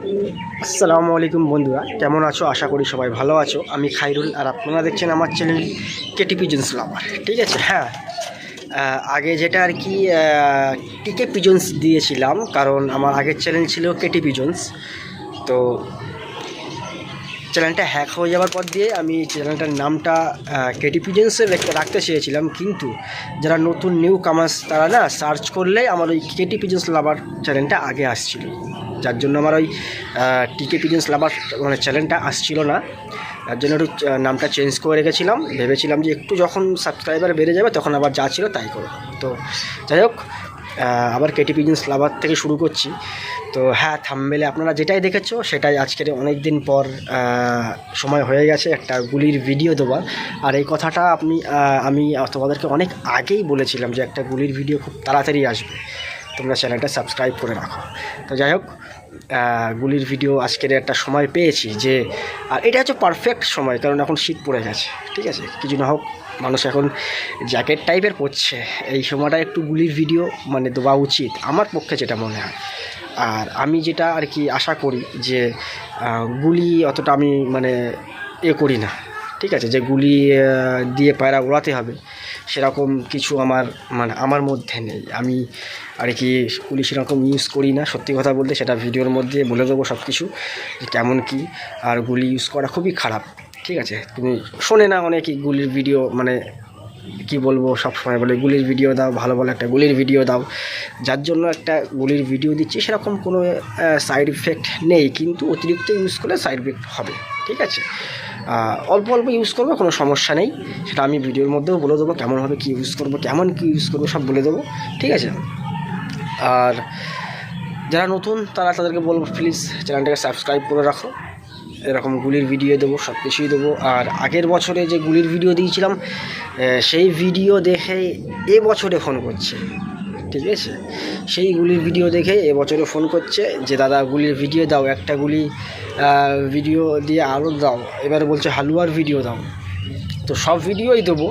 আসসালামু আলাইকুম বন্ধুরা, কেমন আছো? আশা করি সবাই ভালো আছো। আমি খাইরুল আর আপনারা দেখছেন আমার চ্যানেল কেটি পিজন্স লাভার, ঠিক আছে? হ্যাঁ আগে যেটা আর কি টিকে পিজন্স দিয়েছিলাম, কারণ আমার আগের চ্যানেল ছিল কেটি পিজন্স। তো চ্যানেলটা হ্যাক হয়ে যাওয়ার পর দিয়ে আমি চ্যানেলটার নামটা কেটি পিজেন্সে রাখতে চেয়েছিলাম। কিন্তু যারা নতুন নিউ কামার্স তারা না সার্চ করলে আমার ওই কেটি পিজেন্স লাভার চ্যানেলটা আগে আসছিল। যার জন্য আমার ওই টিকে পিজেন্স লাভার মানে চ্যানেলটা আসছিল না। তার জন্য একটু নামটা চেঞ্জ করে রেখেছিলাম। ভেবেছিলাম যে একটু যখন সাবস্ক্রাইবার বেড়ে যাবে তখন আবার যা ছিল তাই করো তো যাই হোক আবার কেটি পিজেন্স লাভার থেকে শুরু করছি। তো হ্যাঁ থামবেলে আপনারা যেটাই দেখেছ, সেটাই আজকের অনেক দিন পর সময় হয়ে গেছে একটা গুলির ভিডিও দেওয়ার। আর এই কথাটা আপনি আমি তোমাদেরকে অনেক আগেই বলেছিলাম যে একটা গুলির ভিডিও খুব তাড়াতাড়ি আসবে। তোমরা চ্যানেলটা সাবস্ক্রাইব করে রাখো। তো যাই হোক গুলির ভিডিও আজকের একটা সময় পেয়েছি যে, আর এটা হচ্ছে পারফেক্ট সময়, কারণ এখন শীত পড়ে গেছে, ঠিক আছে? কিছু না হোক মানুষ এখন জ্যাকেট টাইপের পরছে। এই সময়টা একটু গুলির ভিডিও মানে দেওয়া উচিত, আমার পক্ষে যেটা মনে হয়। আর আমি যেটা আর কি আশা করি যে গুলি অতটা আমি মানে এ করি না। ঠিক আছে, যে গুলি দিয়ে পায়রা ওড়াতে হবে, সেরকম কিছু আমার মানে আমার মধ্যে নেই। আমি আর কি গুলি সেরকম ইউজ করি না, সত্যি কথা বলতে সেটা ভিডিওর মধ্যে বলে দেবো সব কিছু কেমন কি। আর গুলি ইউজ করা খুবই খারাপ। ঠিক আছে, তুমি শোনে না অনেকই গুলির ভিডিও মানে কি বলব সব সময় বলে, গুলির ভিডিও দাও, ভালো ভালো একটা গুলির ভিডিও দাও। যার জন্য একটা গুলির ভিডিও দিচ্ছি, সেরকম কোনো সাইড ইফেক্ট নেই, কিন্তু অতিরিক্ত ইউজ করলে সাইড ইফেক্ট হবে, ঠিক আছে? অল্প অল্প ইউজ করব, কোনো সমস্যা নেই। সেটা আমি ভিডিওর মধ্যেও বলে দেবো কেমনভাবে কী ইউজ করব, কেমন কী ইউজ করব, সব বলে দেবো, ঠিক আছে? আর যারা নতুন, তারা তাদেরকে বলব প্লিজ চ্যানেলটাকে সাবস্ক্রাইব করে রাখো। এরকম গুলির ভিডিও দেবো, সব কিছুই দেবো। আর আগের বছরে যে গুলির ভিডিও দিয়েছিলাম সেই ভিডিও দেখে এ বছরে ফোন করছে, ঠিক আছে? সেই গুলির ভিডিও দেখে এ বছরে ফোন করছে যে, দাদা, গুলির ভিডিও দাও, একটা গুলি ভিডিও দিয়ে আরও দাও। এবার বলছে, হালুয়ার ভিডিও দাও। তো সব ভিডিওই দেবো।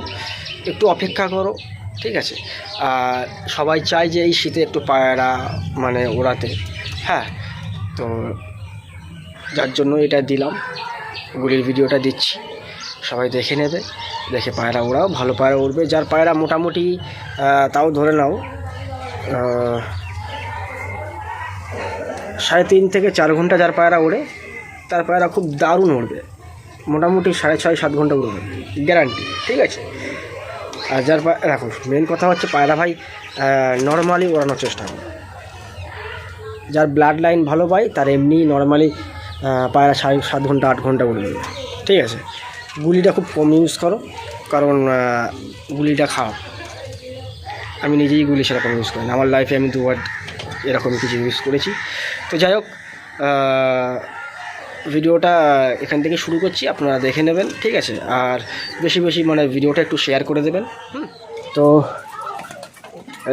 একটু অপেক্ষা করো, ঠিক আছে? আর সবাই চায় যে এই শীতে একটু পায়রা মানে ওড়াতে হ্যাঁ? তো যার জন্য এটা দিলাম। গুলির ভিডিওটা দিচ্ছি। সবাই দেখে নেবে। দেখে পায়রা ওড়াও। ভালো পায়রা উড়বে। যার পায়রা মোটামুটি তাও ধরে নাও সাড়ে তিন থেকে চার ঘণ্টা যার পায়রা ওড়ে, তার পায়রা খুব দারুণ উড়বে। মোটামুটি সাড়ে ছয়, সাত ঘণ্টা উড়বে। গ্যারান্টি। ঠিক আছে? আর যার পা রাখো মেন কথা হচ্ছে পায়রা ভাই নর্মালি ওড়ানোর চেষ্টা করো। যার ব্লাড লাইন ভালো পায়, তার এমনি নর্মালি পায়রা সাড়ে সাত ঘণ্টা, আট ঘণ্টা উড়ে দেবে। ঠিক আছে? গুলিটা খুব কম ইউজ করো, কারণ গুলিটা খারাপ আমি নিজেই গুলি সেরকম ইউজ করি আমার লাইফে আমি দুবার এরকম কিছু ইউজ করেছি। তো যাই হোক ভিডিওটা এখান থেকে শুরু করছি, আপনারা দেখে নেবেন, ঠিক আছে? আর বেশি বেশি মানে ভিডিওটা একটু শেয়ার করে দেবেন, হুম? তো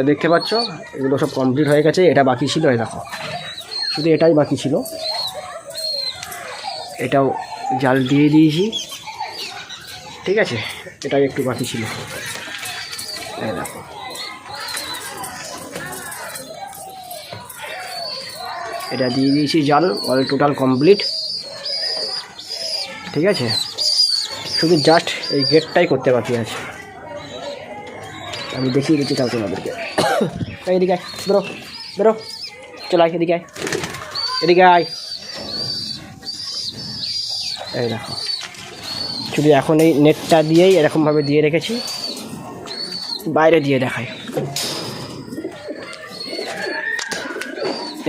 দেখতে পাচ্ছ, এগুলো সব কমপ্লিট হয়ে গেছে, এটা বাকি ছিল, এই দেখো। শুধু এটাই বাকি ছিল। এটাও জাল দিয়ে দিয়েছি। ঠিক আছে? এটাই একটু বাকি ছিল। দেখো। এটা দিয়ে দিয়েছি জাল অল টোটাল কমপ্লিট ঠিক আছে? শুধু জাস্ট এই গেটটাই করতে বাকি আছে। আমি দেখিয়ে দিচ্ছি তাও তোমাদেরকে। এদিকে আয়, বেরো বেরো। চলে আয়, এদিকে আয়। এদিকে আয়। এই দেখো। শুধু এখন এই নেটটা দিয়েই এরকমভাবে দিয়ে রেখেছি। বাইরে দিয়ে দেখাই।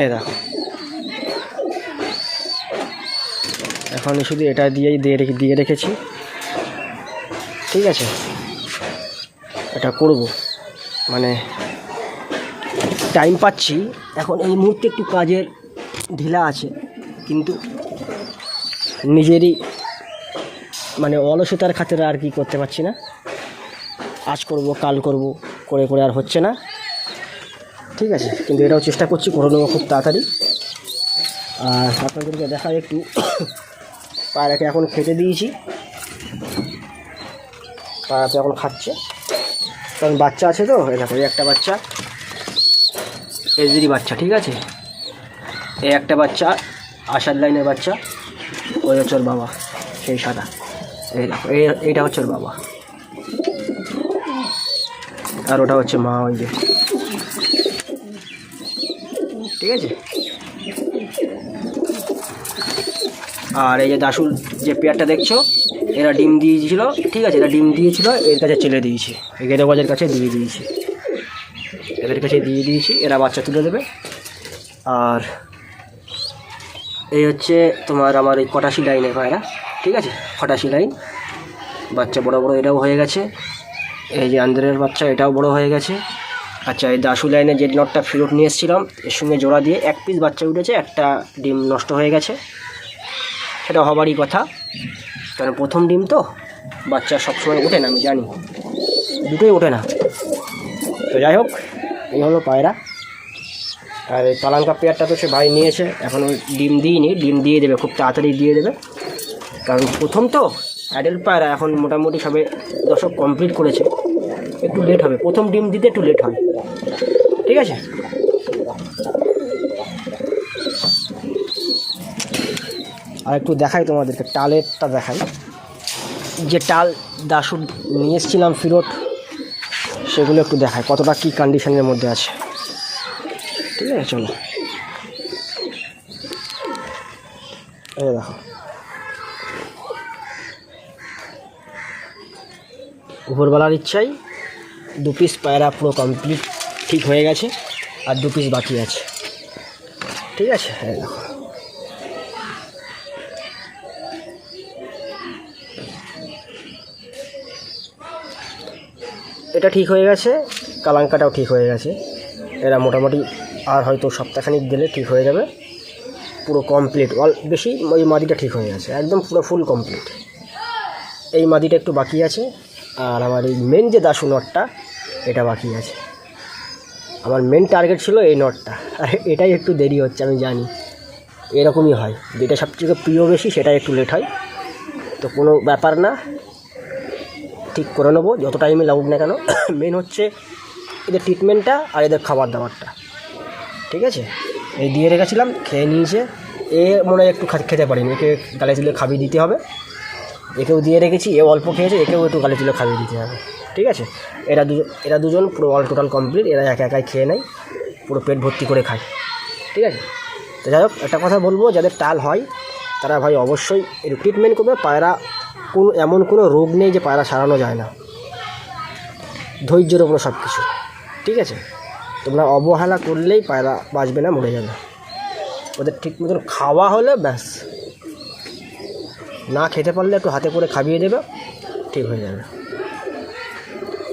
এই দেখো। এখন শুধু এটা দিয়েই দিয়ে রেখে দিয়ে রেখেছি। ঠিক আছে? এটা করব। মানে টাইম পাচ্ছি। এখন এই মুহূর্তে একটু কাজের ঢিলা আছে। কিন্তু নিজেরই মানে অলসতার খাতিরে আর কি করতে পারছি না। আজ করব, কাল করব, করে করে আর হচ্ছে না। ঠিক আছে, কিন্তু এটাও চেষ্টা করছি, করে নেব খুব তাড়াতাড়ি। আর আপনাদেরকে দেখা একটু। পায়রাকে এখন খেতে দিয়েছি। পায়রা তো এখন খাচ্ছে। কারণ বাচ্চা আছে তো দেখো, এই একটা বাচ্চা। এদেরই বাচ্চা, ঠিক আছে? এই একটা বাচ্চা, আশার লাইনের বাচ্চা। ওই হচ্ছে ওর বাবা, সেই সাদা। এই দেখো, এই, এইটা হচ্ছে ওর বাবা। আর ওটা হচ্ছে মা ওই যে। ঠিক আছে? আর এই যে দাসুর যে পেয়ারটা দেখছ, এরা ডিম দিয়েছিল, ঠিক আছে, এরা ডিম দিয়েছিল, এর কাছে ছেলে দিয়েছি। এই গেদাবাজের কাছে দিয়ে দিয়েছি। এদের কাছে দিয়ে দিয়েছি, এরা বাচ্চা তুলে দেবে। আর এই হচ্ছে তোমার আমার এই কটাশি লাইনের পায়রা ঠিক আছে? কটাশি লাইন। বাচ্চা বড় বড় এটাও হয়ে গেছে। এই যে আন্দ্রের বাচ্চা, এটাও বড় হয়ে গেছে। আচ্ছা এই দাসু লাইনে যে নটটা ফেরত নিয়ে এসেছিলাম, এর সঙ্গে জোড়া দিয়ে এক পিস বাচ্চা উঠেছে, একটা ডিম নষ্ট হয়ে গেছে। সেটা হবারই কথা। কারণ প্রথম ডিম তো, বাচ্চা সবসময় ওঠে না, আমি জানি। দুটোই ওঠে না। তো যাই হোক, এই হলো পায়রা। আর এই পালাঙ্কা পেয়ারটা তো সে ভাই নিয়েছে, এখন ওই ডিম দিইনি, ডিম দিয়ে দেবে, খুব তাড়াতাড়ি দিয়ে দেবে। কারণ প্রথম তো অ্যাডাল্ট পায়রা এখন মোটামুটি সবে দশক কমপ্লিট করেছে, একটু লেট হবে। প্রথম ডিম দিতে একটু লেট হয়। ঠিক আছে? আর একটু দেখাই তোমাদেরকে, টালেরটা দেখাই। যে টাল দাসু নিয়ে এসেছিলাম ফিরত সেগুলো একটু দেখায় কতটা কী কন্ডিশনের মধ্যে আছে। ঠিক আছে, চলো। এই দেখো। উপরবেলার ইচ্ছাই দু পিস পায়রা পুরো কমপ্লিট ঠিক হয়ে গেছে আর দু পিস বাকি আছে। ঠিক আছে, এই দেখো। এটা ঠিক হয়ে গেছে, কালাঙ্কাটাও ঠিক হয়ে গেছে। এরা মোটামুটি আর হয়তো সপ্তাহখানিক গেলে ঠিক হয়ে যাবে। পুরো কমপ্লিট অল বেশি ওই মাদিটা ঠিক হয়ে গেছে। একদম পুরো ফুল কমপ্লিট এই মাদিটা একটু বাকি আছে। আর আমার এই মেন যে দাসু নটটা, এটা বাকি আছে। আমার মেন টার্গেট ছিল এই নটটা। আর, এটাই একটু দেরি হচ্ছে, আমি জানি। এরকমই হয়। যেটা সবথেকে প্রিয় বেশি, সেটাই একটু লেট হয়। তো কোনো ব্যাপার না। ঠিক করে নেব, যত টাইমে লাগুক না কেন। মেন হচ্ছে এদের ট্রিটমেন্টটা আর এদের খাবার দাবারটা। ঠিক আছে? এই দিয়ে রেখেছিলাম, খেয়ে নিয়েছে। এ মনে হয় একটু খেতে পারিনি। একে গালে তুলে খাবিয়ে দিতে হবে। একেও দিয়ে রেখেছি এ অল্প খেয়েছে, একেও একটু গালে তুলে খাবিয়ে দিতে হবে। ঠিক আছে? এরা দুজন এরা দুজন পুরো অল টোটাল কমপ্লিট এরা একা একাই খেয়ে নেয়। পুরো পেট ভর্তি করে খায়। ঠিক আছে? তো যাই হোক, একটা কথা বলব, যাদের টাল হয়, তারা ভাই অবশ্যই এর ট্রিটমেন্ট করবে। পায়রা কোনো, এমন কোনো রোগ নেই যে পায়রা সারানো যায় না। ধৈর্যের ওপরে সব কিছু ঠিক আছে? তোমরা অবহেলা করলেই পায়রা বাঁচবে না, মরে যাবে। ওদের ঠিক মতন খাওয়া হলে ব্যাস। না খেতে পারলে একটু হাতে করে খাইয়ে দেবে, ঠিক হয়ে যাবে।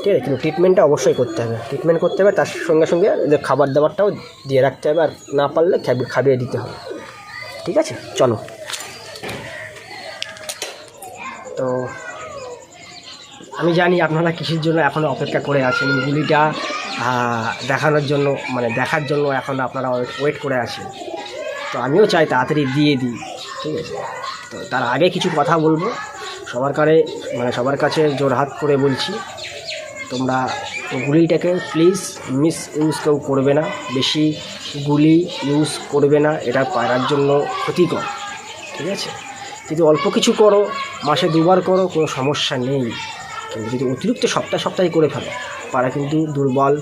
ঠিক আছে, কিন্তু ট্রিটমেন্টটা অবশ্যই করতে হবে। ট্রিটমেন্ট করতে হবে, তার সঙ্গে সঙ্গে এদের খাবার দাবারটাও দিয়ে রাখতে হবে, আর না পারলে খাবি- খাইয়ে দিতে হবে। ঠিক আছে, চলো। তো আমি জানি আপনারা কিসের জন্য এখনও অপেক্ষা করে আছেন, গুলিটা দেখানোর জন্য মানে দেখার জন্য এখন আপনারা ওয়েট করে আছেন। তো আমিও চাই তাড়াতাড়ি দিয়ে দিই, ঠিক আছে? তো তার আগে কিছু কথা বলব। সবার কারে মানে সবার কাছে জোরহাত করে বলছি, তোমরা গুলিটাকে প্লিজ মিস ইউজ কেউ করবে না, বেশি গুলি ইউজ করবে না, এটা পায়রার জন্য ক্ষতিকর, ঠিক আছে? যদি অল্প কিছু করো, মাসে দুবার করো, কোনো সমস্যা নেই। কিন্তু যদি অতিরিক্ত সপ্তাহে সপ্তাহে করে ফেলো পায়রা কিন্তু দুর্বল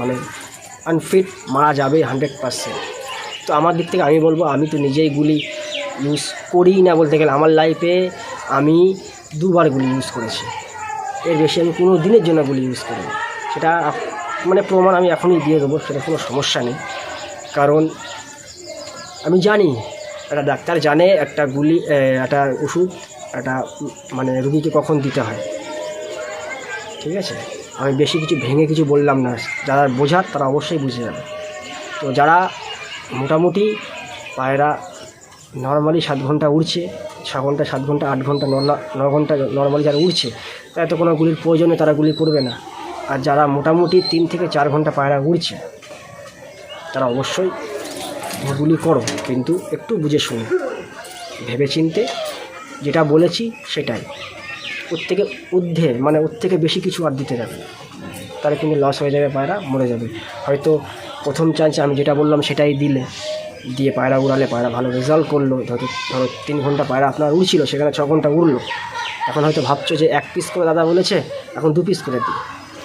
মানে আনফিট মারা যাবে হান্ড্রেড পারসেন্ট তো আমার দিক থেকে আমি বলব, আমি তো নিজেই গুলি ইউজ করিই না বলতে গেলে। আমার লাইফে আমি দুবার গুলি ইউজ করেছি। এর বেশি আমি কোনো দিনের জন্য গুলি ইউজ করি সেটা মানে প্রমাণ আমি এখনই দিয়ে দেবো, সেটা কোনো সমস্যা নেই। কারণ আমি জানি, একটা ডাক্তার জানে একটা গুলি একটা ওষুধ, একটা মানে রুগীকে কখন দিতে হয়। ঠিক আছে? আমি বেশি কিছু ভেঙে কিছু বললাম না। যারা বোঝার, তারা অবশ্যই বুঝে যাবে। তো যারা মোটামুটি পায়রা নর্মালি সাত ঘণ্টা উড়ছে, ছ ঘণ্টা, সাত ঘণ্টা, আট ঘণ্টা, ন ঘণ্টা নর্মালি যারা উড়ছে, তারা তো কোনো গুলির প্রয়োজনে তারা গুলি করবে না। আর যারা মোটামুটি তিন থেকে চার ঘণ্টা পায়রা উড়ছে, তারা অবশ্যই গুলি করো, কিন্তু একটু বুঝে শুনো। ভেবে চিনতে যেটা বলেছি সেটাই। ওর থেকে ঊর্ধ্বে মানে ওর থেকে বেশি কিছু আর দিতে যাবে না। তাহলে কিন্তু লস হয়ে যাবে, পায়রা মরে যাবে। হয়তো প্রথম চান্সে আমি যেটা বললাম সেটাই দিলে, দিয়ে পায়রা উড়ালে, পায়রা ভালো রেজাল্ট করল। হয়তো ধরো, তিন ঘণ্টা পায়রা আপনার উড়ছিল, সেখানে ছ ঘণ্টা উড়লো। এখন হয়তো ভাবছ যে এক পিস করে দাদা বলেছে, এখন দু পিস করে দিই।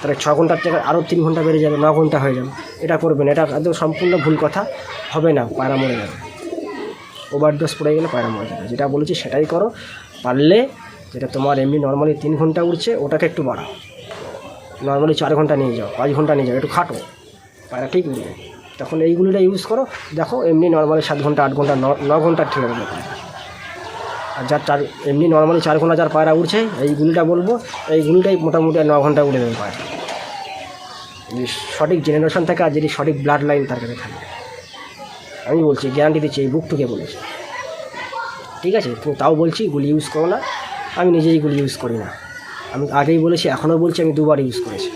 তাহলে ছ ঘণ্টার থেকে আরও তিন ঘণ্টা বেড়ে যাবে, ন ঘণ্টা হয়ে যাবে। এটা করবেন এটা একদম সম্পূর্ণ ভুল কথা। হবে না, পায়রা মরে যাবে। ওভারডোজ পড়ে গেলে পায়রা মরে যাবে। যেটা বলেছি সেটাই করো। পারলে যেটা তোমার এমনি নর্মালি তিন ঘণ্টা উড়ছে, ওটাকে একটু বাড়াও। নর্মালি চার ঘণ্টা নিয়ে যাও, পাঁচ ঘণ্টা নিয়ে যাও, একটু খাটো। পায়রা ঠিক উঠবে তখন এইগুলিটা ইউজ করো, দেখো এমনি নর্মালি সাত ঘণ্টা, আট ঘণ্টা, ন- ঘণ্টা ঠিক হবে। আর যার চার, এমনি নর্মালি চার ঘণ্টা যার পায়রা উঠছে এই গুলিটা বলব এই গুলিটাই মোটামুটি ন ঘণ্টা উড়ে দেবে পায়রা। যদি সঠিক জেনারেশন থাকে আর যদি সঠিক ব্লাড লাইন তার কাছে থাকে। আমি বলছি গ্যারান্টি দিচ্ছি, এই বুক বুকটুকে বলেছি। ঠিক আছে? তাও বলছি গুলি ইউজ করো না। আমি নিজেই গুলি ইউজ করি না। আমি আগেই বলেছি, এখনও বলছি, আমি দুবার ইউজ করেছি।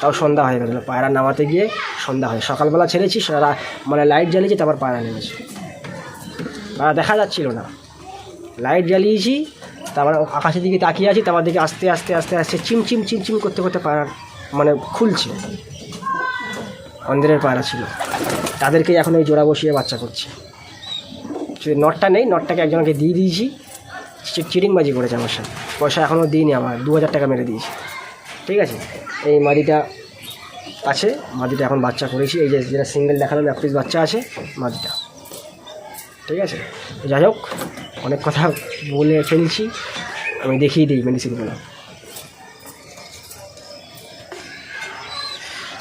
তাও সন্ধ্যা হয়ে গেছিল পায়রা নামাতে গিয়ে সন্ধ্যা হয় সকালবেলা ছেড়েছি সারা মানে লাইট জ্বালিয়েছি, তারপর পায়রা নেমেছে। পায়রা দেখা যাচ্ছিল না। লাইট জ্বালিয়েছি, তারপর আকাশের দিকে তাকিয়ে আছি, তারপর দিকে আস্তে আস্তে আস্তে আস্তে চিম চিম চিম চিম করতে করতে পায়রা মানে খুলছে। অন্ধেরের পায়রা ছিল। তাদেরকে এখন এই জোড়া বসিয়ে বাচ্চা করছে। নটটা নেই, নটটাকে একজনকে দিয়ে দিয়েছি। চিটিংবাজি করেছে আমার সাথে। পয়সা এখনও দিইনি আমার দু হাজার টাকা মেরে দিয়েছি। ঠিক আছে? এই মাদিটা আছে, মাদিটা এখন বাচ্চা করেছি। এই যে যেটা সিঙ্গেল দেখালাম, এক পিস বাচ্চা আছে, মাদিটা। ঠিক আছে? যাই হোক, অনেক কথা বলে ফেলছি। আমি দেখিয়ে দিই মেডিসিনগুলো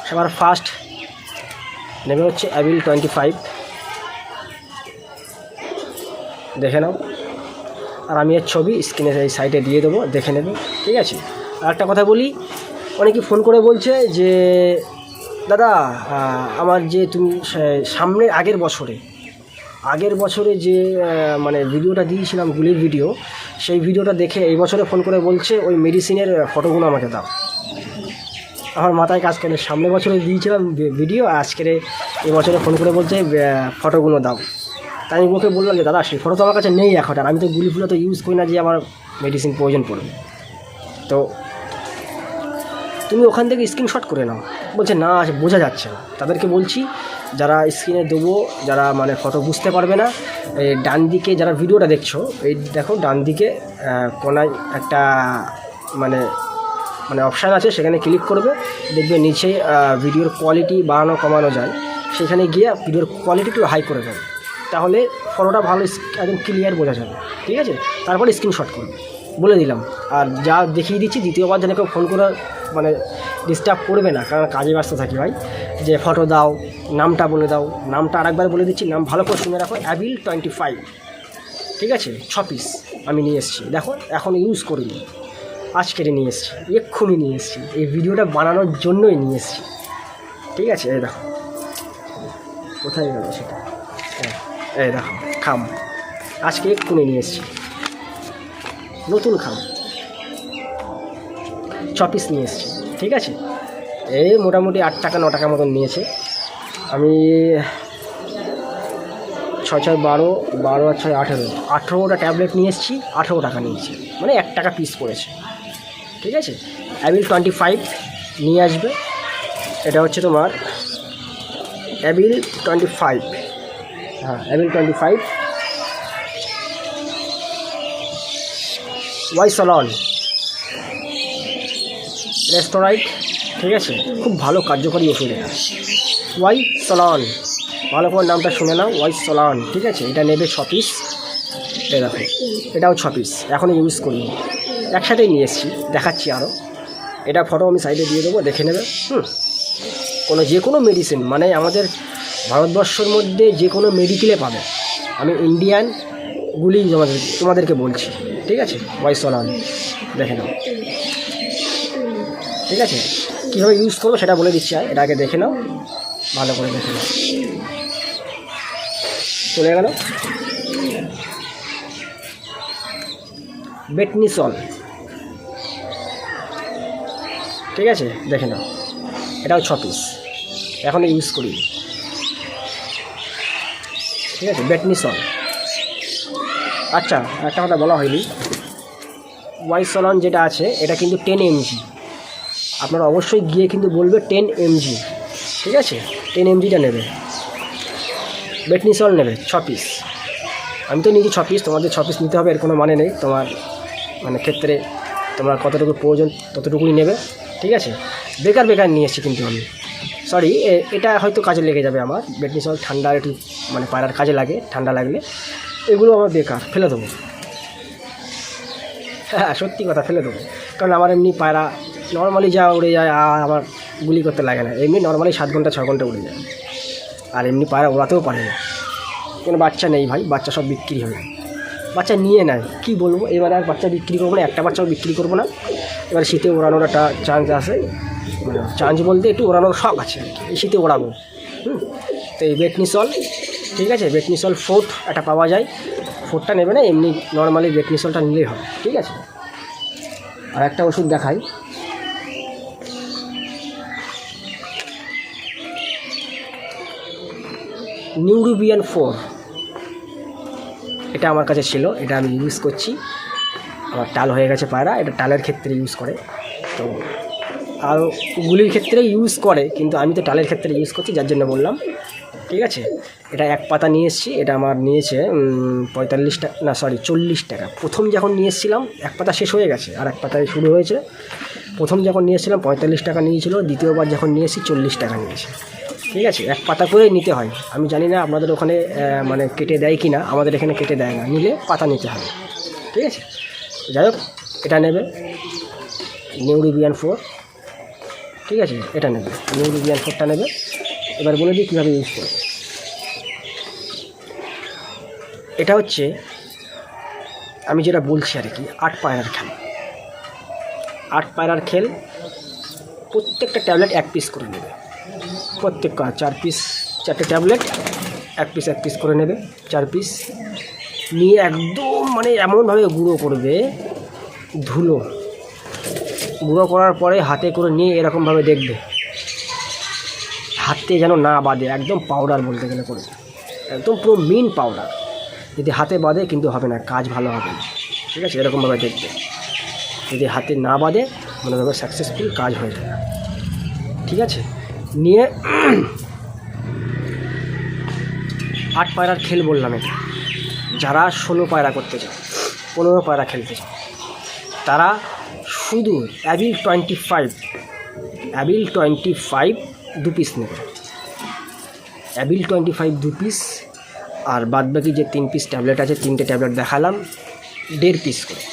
সবার ফার্স্ট নেমে হচ্ছে অ্যাভিল টোয়েন্টি ফাইভ দেখে নাও। আর আমি এর ছবি স্ক্রিনের এই সাইডে দিয়ে দেবো, দেখে নেবে, ঠিক আছে? আর একটা কথা বলি, অনেকে ফোন করে বলছে যে, দাদা আমার যে তুমি সামনের আগের বছরে আগের বছরে যে মানে ভিডিওটা দিয়েছিলাম গুলির ভিডিও, সেই ভিডিওটা দেখে এই বছরে ফোন করে বলছে, ওই মেডিসিনের ফটোগুলো আমাকে দাও। আমার মাথায় কাজ করে, সামনের বছরে দিয়েছিলাম ভিডিও, আজকের এই বছরে ফোন করে বলছে ফটোগুলো দাও। তাই আমি ওকে বললাম যে, দাদা, সেই ফটো তো আমার কাছে নেই এখন আমি তো গুলি ফুলো তো ইউজ করি না যে আমার মেডিসিন প্রয়োজন পড়বে। তো তুমি ওখান থেকে স্ক্রিনশট করে নাও। বলছে, না বোঝা যাচ্ছে না। তাদেরকে বলছি, যারা স্ক্রিনে দেবো, যারা মানে ফটো বুঝতে পারবে না ডান দিকে যারা ভিডিওটা দেখছ, এই দেখো, ডান দিকে কোনায় একটা মানে মানে অপশান আছে, সেখানে ক্লিক করবে, দেখবে নিচে ভিডিওর কোয়ালিটি বাড়ানো কমানো যায়। সেখানে গিয়ে ভিডিওর কোয়ালিটি একটু হাই করে দেবে। তাহলে ফটোটা ভালো একদম ক্লিয়ার বোঝা যাবে, ঠিক আছে? তারপরে স্ক্রিনশট করবে, বলে দিলাম। আর যা দেখিয়ে দিচ্ছি, দ্বিতীয়বার যেন কেউ ফোন করে মানে ডিস্টার্ব করবে না, কারণ কাজে ব্যস্ত থাকি ভাই। যে ফটো দাও, নামটা বলে দাও, নামটা আরেকবার বলে দিচ্ছি, নাম ভালো করে শুনে রাখো অ্যাভিল টোয়েন্টি ফাইভ ঠিক আছে? ছ পিস আমি নিয়ে এসেছি। দেখো, এখন ইউজ করিনি। আজকেরে নিয়ে এসেছি, এক্ষুনি নিয়ে এসেছি। এই ভিডিওটা বানানোর জন্যই নিয়ে এসেছি। ঠিক আছে? এই দেখো। কোথায় গেল সেটা? এই দেখো, খাম। আজকে এক্ষুনি নিয়ে এসেছি। নতুন খাম। ছ পিস নিয়ে এসেছি, ঠিক আছে? এই মোটামুটি আট টাকা, ন টাকা মতন নিয়েছে। আমি ছয় ছয় বারো বারো আর ছয় আঠেরো। আঠেরোটা ট্যাবলেট নিয়ে এসেছি, আঠেরো টাকা নিয়েছি মানে এক টাকা পিস পড়েছে। ঠিক আছে? অ্যাবিল টোয়েন্টি ফাইভ নিয়ে আসবে। এটা হচ্ছে তোমার অ্যাবিল টোয়েন্টি ফাইভ হ্যাঁ অ্যাবিল টোয়েন্টি ফাইভ ওয়াই সলন রেস্টোরাইট ঠিক আছে? খুব ভালো কার্যকরী ওষুধ এটা। ওয়াই সলন ভালো করে নামটা শুনে নাও ওয়াই সলন ঠিক আছে? এটা নেবে ছ পিস দেখো, এটাও ছ পিস এখনও ইউজ করিনি। একসাথেই নিয়ে এসেছি, দেখাচ্ছি আরও এটা ফটো আমি সাইডে দিয়ে দেবো, দেখে নেবে, হুম। কোনো যে কোনো মেডিসিন মানে আমাদের ভারতবর্ষের মধ্যে যে কোনো মেডিকেলে পাবে। আমি ইন্ডিয়ান গুলি তোমাদের, তোমাদেরকে বলছি, ঠিক আছে? ওয়াই সলান দেখে নাও। ঠিক আছে? কীভাবে ইউজ করব সেটা বলে দিচ্ছি আর, এটা আগে দেখে নাও, ভালো করে দেখে নাও। চলে গেল। বেটনিসল ঠিক আছে? দেখে নাও। এটাও ছ পিস এখন ইউজ করি। ঠিক আছে বেটনিসল আচ্ছা একটা কথা বলা হয়নি। ওয়াই সলন যেটা আছে, এটা কিন্তু টেন এমজি আপনারা অবশ্যই গিয়ে কিন্তু বলবে টেন এমজি ঠিক আছে? টেন এমজিটা নেবে। বেটনিসল নেবে, ছ পিস আমি তো নিয়েছি ছ পিস তোমাদের ছ পিস নিতে হবে, এর কোনো মানে নেই। তোমার মানে ক্ষেত্রে তোমার কতটুকু প্রয়োজন ততটুকুই নেবে। ঠিক আছে? বেকার বেকার নিয়ে এসেছি কিন্তু আমি। সরি এটা হয়তো কাজে লেগে যাবে আমার। বেটনিসল ঠান্ডা একটু মানে পায়রার কাজে লাগে, ঠান্ডা লাগলে। এগুলো আমার বেকার, ফেলে দেবো। হ্যাঁ সত্যি কথা, ফেলে দেবো। কারণ আমার এমনি পায়রা নর্মালি যা উড়ে যায় আ- আমার গুলি করতে লাগে না। এমনি নর্মালি সাত ঘণ্টা ছ ঘণ্টা উড়ে যায়। আর এমনি পায়রা ওড়াতেও পারে না। কোনো বাচ্চা নেই ভাই, বাচ্চা সব বিক্রি হবে। বাচ্চা নিয়ে নেয়, কী বলব? এবার আর বাচ্চা বিক্রি করব না, একটা বাচ্চাও বিক্রি করব না। এবার শীতে ওড়ানোর একটা চান্স আছে। চান্স বলতে একটু ওড়ানোর শখ আছে। এই শীতে ওড়াবো। হুম, তো এই বেটনিসল, ঠিক আছে? বেটনিসল ফোর্ট একটা পাওয়া যায়। ফোর্টটা নেবে না, এমনি নর্মালি বেটনিসলটা নিলেই হবে, ঠিক আছে? আর একটা ওষুধ দেখাই। Neurobion four. এটা আমার কাছে ছিল, এটা আমি ইউজ করছি। আমার টাল হয়ে গেছে পায়রা, এটা টালের ক্ষেত্রে ইউজ করে। তো আরও গুলির ক্ষেত্রে ইউজ করে, কিন্তু আমি তো টালের ক্ষেত্রে ইউজ করছি, যার জন্য বললাম। ঠিক আছে? এটা এক পাতা নিয়ে এসেছি, এটা আমার নিয়েছে পঁয়তাল্লিশ টাকা না সরি চল্লিশ টাকা। প্রথম যখন নিয়ে এসেছিলাম, এক পাতা শেষ হয়ে গেছে, আর এক পাতায় শুরু হয়েছে। প্রথম যখন নিয়ে এসেছিলাম, পঁয়তাল্লিশ টাকা নিয়েছিল, দ্বিতীয়বার যখন নিয়ে এসেছি, চল্লিশ টাকা নিয়েছে ঠিক আছে? এক পাতা করে নিতে হয়। আমি জানি না আপনাদের ওখানে মানে কেটে দেয় কি না আমাদের এখানে কেটে দেয় না। নিলে পাতা নিতে হবে। ঠিক আছে? যাই হোক, এটা নেবে। নিউরিবিয়ান ফোর ঠিক আছে? এটা নেবে। নিউরিবিয়ান ফোরটা নেবে। এবার বলে দিই কীভাবে ইউজ করবে। এটা হচ্ছে, আমি যেটা বলছি আর কি, আট পায়রার খেল। আট পায়রার খেল, প্রত্যেকটা ট্যাবলেট এক পিস করে নেবে। প্রত্যেক চার পিস চারটে ট্যাবলেট, এক পিস এক পিস করে নেবে, চার পিস নিয়ে একদম মানে এমনভাবে গুঁড়ো করবে, ধুলো। গুঁড়ো করার পরে হাতে করে নিয়ে এরকমভাবে দেখবে। হাতে যেন না বাঁধে, একদম পাউডার বলতে গেলে করে। একদম পুরো মিন পাউডার যদি হাতে বাঁধে কিন্তু হবে না, কাজ ভালো হবে না। ঠিক আছে? এরকমভাবে দেখবে। যদি হাতে না বাঁধে, মনে হবে সাকসেসফুল কাজ হয়ে যাবে। ঠিক আছে? নিয়ে আট পায়রার খেল বললাম এটা। যারা ষোলো পায়রা করতে চায়, পনেরো পায়রা খেলতে চায়, তারা শুধু অ্যাবিল টোয়েন্টি ফাইভ, অ্যাবিল টোয়েন্টি ফাইভ দু পিস নেবে। অ্যাবিল টোয়েন্টি ফাইভ দু পিস আর বাদবাকি যে তিন পিস ট্যাবলেট আছে, তিনটে ট্যাবলেট দেখালাম, দেড় পিস করে।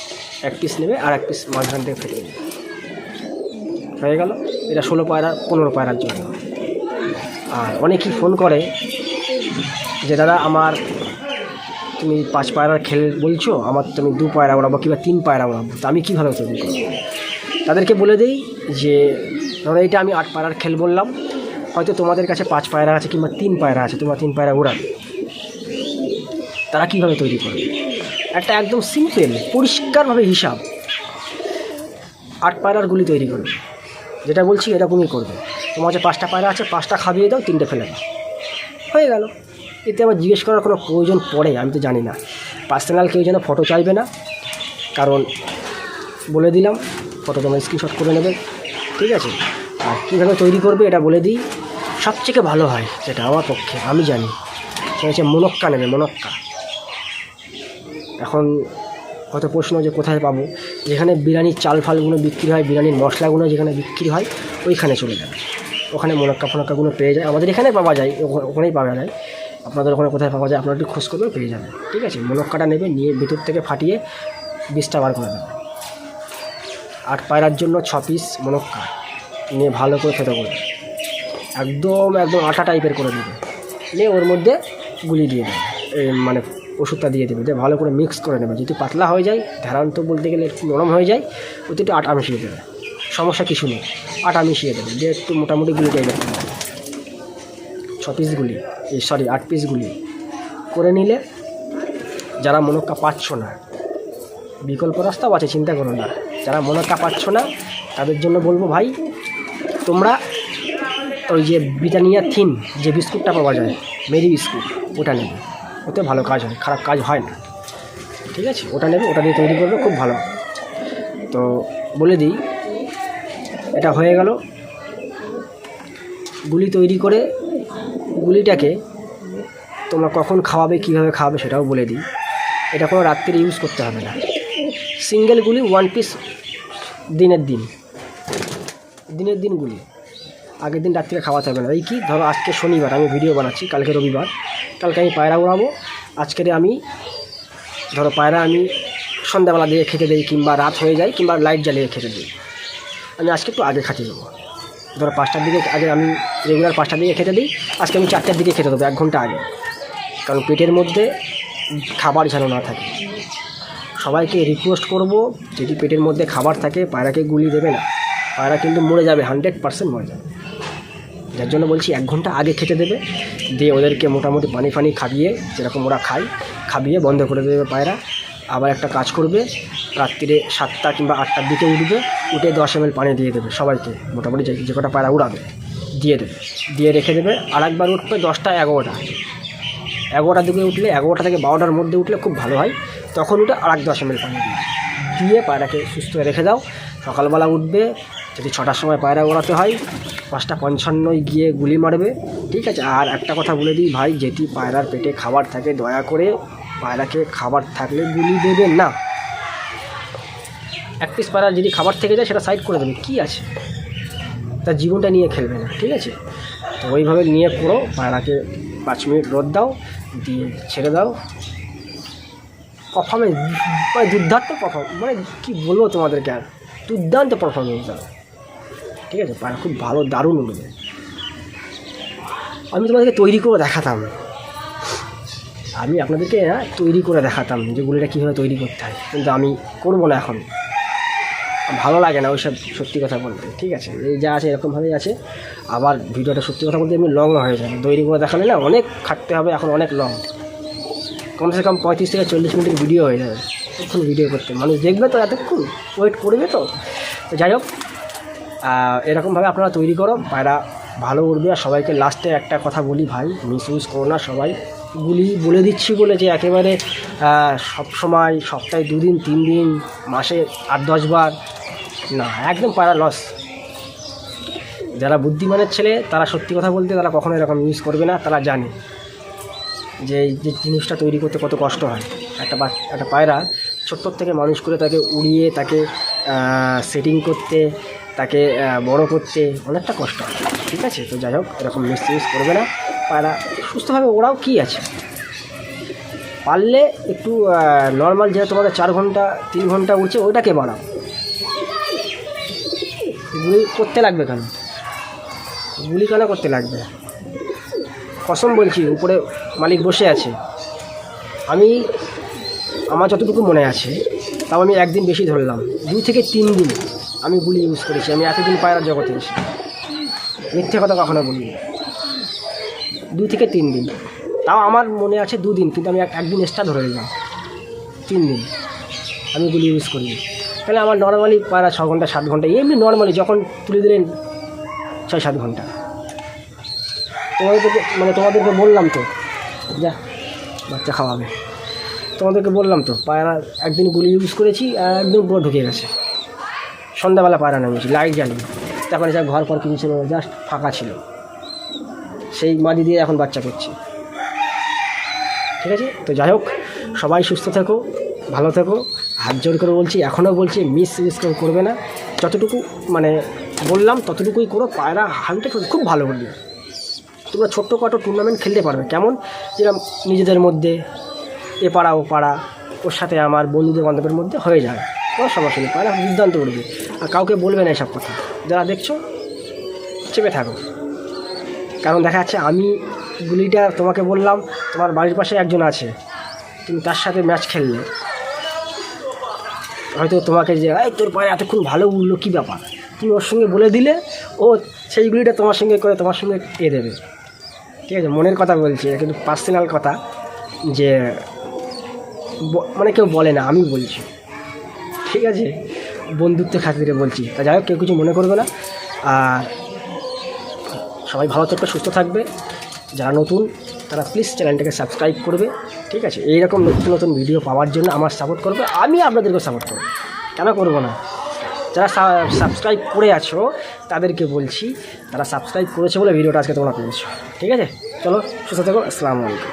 এক পিস নেবে আর এক পিস মাঝখান থেকে ফেটে নেবে। হয়ে গেল? এটা ষোলো পায়রা, পনেরো পায়রার জন্য। আর অনেকেই ফোন করে যে, দাদা, আমার তুমি পাঁচ পায়রার খেল বলছো, আমার তুমি দু পায়রা ওড়াবো কিংবা তিন পায়রা ওড়াবো তো আমি কীভাবে তৈরি করব? তাদেরকে বলে দিই যে এটা আমি আট পায়রার খেল বললাম। হয়তো তোমাদের কাছে পাঁচ পায়রা আছে কিংবা তিন পায়রা আছে, তোমার তিন পায়রা ওড়াবে তারা কীভাবে তৈরি করবে? একটা একদম সিম্পল পরিষ্কারভাবে হিসাব। আট পায়রার গুলি তৈরি করবে। যেটা বলছি এরকমই করবে। তোমার যে পাঁচটা পায়রা আছে, পাঁচটা খাবিয়ে দাও, তিনটে ফেলে দাও। হয়ে গেল। এতে আবার জিজ্ঞেস করার কোনো প্রয়োজন পড়ে, আমি তো জানি না। পার্সোনাল কেউ যেন ফটো চাইবে না। কারণ বলে দিলাম ফটো তোমার স্ক্রিনশট করে নেবে, ঠিক আছে? আর কীভাবে তৈরি করবে এটা বলে দিই। সবথেকে ভালো হয় সেটা আমার পক্ষে, আমি জানি। সেটা হচ্ছে মনক্কা নেবে, মনক্কা। এখন হয়তো প্রশ্ন যে কোথায় পাবো? যেখানে বিরিয়ানির চাল ফালগুলো বিক্রি হয়, বিরিয়ানির মশলাগুলো যেখানে বিক্রি হয়, ওইখানে চলে যাবে। ওখানে মোনাক্কা ফোনাক্কাগুলো পেয়ে যায়। আমাদের এখানে পাওয়া যায়, ওখা- ওখানেই পাওয়া যায়। আপনাদের ওখানে কোথায় পাওয়া যায়, আপনারা একটু খোঁজ করবেন, পেয়ে যাবেন। ঠিক আছে? মোনক্কাটা নেবে, নিয়ে ভিতর থেকে ফাটিয়ে বিষটা বার করে দেবে আট পায়রার জন্য ছ পিস মনক্কা। নিয়ে ভালো করে থেতো করবে একদম একদম আটা টাইপের করে দেবে। নিয়ে ওর মধ্যে গুলি দিয়ে দেবে। মানে ওষুধটা দিয়ে দেবে। দিয়ে ভালো করে মিক্স করে নেবে। যদি পাতলা হয়ে যায়, ধারান্ত বলতে গেলে একটু নরম হয়ে যায়, ওতে একটু আটা মিশিয়ে দেবে। সমস্যা কিছু নেই। আটা মিশিয়ে দেবে। দিয়ে একটু মোটামুটি গুলি দেবে। ছ পিস গুলি। এই সরি আট পিস গুলি। করে নিলে যারা মনক্কা পাচ্ছ না, বিকল্প রাস্তাও আছে, চিন্তা করো না। যারা মনক্কা পাচ্ছ না, তাদের জন্য বলব ভাই, তোমরা ওই যে ব্রিটানিয়া থিন যে বিস্কুটটা পাওয়া যায়, মেরি বিস্কুট, ওটা নেবে। ওতে ভালো কাজ হয়, খারাপ কাজ হয় না। ঠিক আছে? ওটা নেবে, ওটা দিয়ে তৈরি করবে, খুব ভালো। তো বলে দিই, এটা হয়ে গেল। গুলি তৈরি করে গুলিটাকে তোমরা কখন খাওয়াবে, কীভাবে খাওয়াবে সেটাও বলে দিই। এটা কোনো রাত্রিরে ইউজ করতে হবে না। সিঙ্গেলগুলি ওয়ান পিস দিনের দিন। দিনের দিনগুলি। আগের দিন রাত্রিরে খাওয়াতে হবে না। এই কি? ধরো আজকে শনিবার, আমি ভিডিও বানাচ্ছি, কালকে রবিবার। কালকে আমি পায়রা উড়াবো। আজকের আমি, ধরো পায়রা আমি সন্ধ্যাবেলা দিয়ে খেতে দিই কিংবা রাত হয়ে যায় কিংবা লাইট জ্বালিয়ে খেতে দিই। আমি আজকে একটু আগে খাতে দেবো। ধরো পাঁচটার দিকে, আগে আমি রেগুলার পাঁচটার দিকে খেতে দিই, আজকে আমি চারটার দিকে খেতে দেবো এক ঘণ্টা আগে। কারণ পেটের মধ্যে খাবার যেন না থাকে। সবাইকে রিকোয়েস্ট করব, যদি পেটের মধ্যে খাবার থাকে, পায়রাকে গুলি দেবে না। পায়রা কিন্তু মরে যাবে হান্ড্রেড পার্সেন্ট মরে যাবে। যার জন্য বলছি, এক ঘণ্টা আগে খেতে দেবে, দিয়ে ওদেরকে মোটামুটি পানি ফানি খাবিয়ে যেরকম ওরা খায় খাবিয়ে বন্ধ করে দেবে পায়রা। আবার একটা কাজ করবে, রাত্রিরে সাতটা কিংবা আটটার দিকে উঠবে, উঠে দশ এম পানি দিয়ে দেবে সবাইকে, মোটামুটি যে কটা পায়রা উড়াবে, দিয়ে দেবে। দিয়ে রেখে দেবে আর একবার উঠবে দশটা এগারোটা। এগারোটার দিকে উঠলে, এগারোটা থেকে বারোটার মধ্যে উঠলে খুব ভালো হয়। তখন উঠে আর এক দশ এম পানি দিয়ে দিয়ে পায়রাকে সুস্থ রেখে দাও। সকালবেলা উঠবে, যদি ছটার সময় পায়রা ওড়াতে হয়, পাঁচটা পঞ্চান্নই গিয়ে গুলি মারবে, ঠিক আছে? আর একটা কথা বলে দিই ভাই, যেটি পায়রার পেটে খাবার থাকে, দয়া করে পায়রাকে খাবার থাকলে গুলি দেবে না। এক পিস পায়রা যদি খাবার থেকে যায়, সেটা সাইড করে দেবে। কী আছে? তার জীবনটা নিয়ে খেলবে না, ঠিক আছে? তো ওইভাবে নিয়ে করো, পায়রাকে পাঁচ মিনিট রোদ দাও। দিয়ে ছেড়ে দাও। পারফরমেন্স মানে দুর্দান্ত পারফর্ম মানে কী বলব তোমাদেরকে আর? দুর্দান্ত পারফরমেন্স দাও। ঠিক আছে? পায়রা খুব ভালো, দারুণ উঠবে আমি তোমাদেরকে তৈরি করে দেখাতাম। আমি আপনাদেরকে তৈরি করে দেখাতাম যে গুলিটা কীভাবে তৈরি করতে হয়। কিন্তু আমি করব না এখন। ভালো লাগে না ওইসব সত্যি কথা বলতে, ঠিক আছে? এই যা আছে এরকমভাবেই আছে। আবার ভিডিওটা সত্যি কথা বলতে এমনি লং হয়ে যাবে তৈরি করে দেখালে না অনেক খাটতে হবে, এখন অনেক লং কমসে কম পঁয়ত্রিশ থেকে চল্লিশ মিনিটের ভিডিও হয়ে যাবে। এতক্ষণ ভিডিও করতে। মানুষ দেখবে তো এতক্ষণ ওয়েট করবে তো। যাই হোক এরকমভাবে আপনারা তৈরি করো, পায়রা ভালো উঠবে আর সবাইকে লাস্টে একটা কথা বলি ভাই, মিস ইউজ করো না সবাই। গুলি বলে দিচ্ছি বলে যে একেবারে সব সময়, সপ্তাহে দুদিন তিন দিন মাসে আট, দশ বার, না, একদম পায়রা লস যারা বুদ্ধিমানের ছেলে, তারা সত্যি কথা বলতে তারা কখনো এরকম ইউজ করবে না, তারা জানে যে যে জিনিসটা তৈরি করতে কত কষ্ট হয়। একটা বা একটা পায়রা ছোট্ট থেকে মানুষ করে তাকে উড়িয়ে, তাকে সেটিং করতে, তাকে বড় করতে অনেকটা কষ্ট হয়। ঠিক আছে? তো যাই হোক, এরকম মিস ইউজ করবে না। পায়রা সুস্থভাবে ওরাও কী আছে? পারলে একটু নর্মাল যেটা তোমাদের চার ঘণ্টা, তিন ঘণ্টা উঠছে, ওইটাকে বাড়াও। গুলি করতে লাগবে কেন? গুলি কেন করতে লাগবে? কসম বলছি, উপরে মালিক বসে আছে। আমি, আমার যতটুকু মনে আছে, তাও আমি একদিন বেশি ধরলাম। দুই থেকে তিন দিন আমি গুলি ইউজ করেছি। আমি এতদিন পায়রার জগতে এসে। মিথ্যে কথা কখনো বলি দুই থেকে তিন দিন। তাও আমার মনে আছে দুদিন কিন্তু আমি এক- একদিন এক্সট্রা ধরে নিলাম। তিন দিন। আমি গুলি ইউজ করিনি তাহলে আমার নর্মালি পায়রা ছ ঘণ্টা, সাত ঘণ্টা, এমনি নর্মালি যখন তুলে দিলেন ছয়, সাত ঘণ্টা। তোমাদেরকে মানে তোমাদেরকে বললাম তো, যা, বাচ্চা খাওয়াবে। তোমাদেরকে বললাম তো পায়রা একদিন গুলি ইউজ করেছি আর একদম পুরো ঢুকে গেছে। সন্ধ্যাবেলা পায়রা নামিয়েছি লাইট জ্বালিয়ে। তারপরে যা ঘর পর কিছু জাস্ট ফাঁকা ছিল। সেই মাদি দিয়ে এখন বাচ্চা করছি। ঠিক আছে? তো যাই হোক, সবাই সুস্থ থেকো, ভালো থেকো। হাত জোর করে বলছি এখনও বলছি মিস কেউ করবে না। যতটুকু মানে বললাম, ততটুকুই করো, পায়রা হান্ড্রেড খুব ভালো করবে। তোমরা ছোট্টখাটো টুর্নামেন্ট খেলতে পারবে। কেমন? যেরকম নিজেদের মধ্যে, এ পাড়া, ও পাড়া, ওর সাথে আমার বন্ধুদের বান্ধবের মধ্যে হয়ে যায়। কোনো সমস্যা নেই, পায়রা দুর্দান্ত উঠবে আর কাউকে বলবে না এসব কথা। যারা দেখছ, চেপে থাকো। কারণ দেখা যাচ্ছে আমি গুলিটা তোমাকে বললাম, তোমার বাড়ির পাশে একজন আছে, তুমি তার সাথে ম্যাচ খেললে। হয়তো তোমাকে যে, এই তোর পায়ে এতক্ষণ ভালো উঠল কী ব্যাপার? তুমি ওর সঙ্গে বলে দিলে, ও সেই গুলিটা তোমার সঙ্গে করে তোমার সঙ্গে এ দেবে। ঠিক আছে, মনের কথা বলছি কিন্তু পার্সোনাল কথা যে মানে কেউ বলে না, আমি বলছি। ঠিক আছে, বন্ধুত্বের খাতিরে বলছি। তা যাই হোক, কেউ কিছু মনে করবে না। আর সবাই ভালো থাকবে, সুস্থ থাকবে। যারা নতুন, তারা প্লিজ চ্যানেলটাকে সাবস্ক্রাইব করবে, ঠিক আছে? এইরকম নতুন নতুন ভিডিও পাওয়ার জন্য আমার সাপোর্ট করবে, আমি আপনাদেরকে সাপোর্ট করব। কেন করব না? যারা সাবস্ক্রাইব করে আছো, তাদেরকে বলছি, তারা সাবস্ক্রাইব করেছে বলে ভিডিওটা আজকে তোমরা পেয়েছ, ঠিক আছে? চলো, সুস্থ থাকো, আসসালামু আলাইকুম।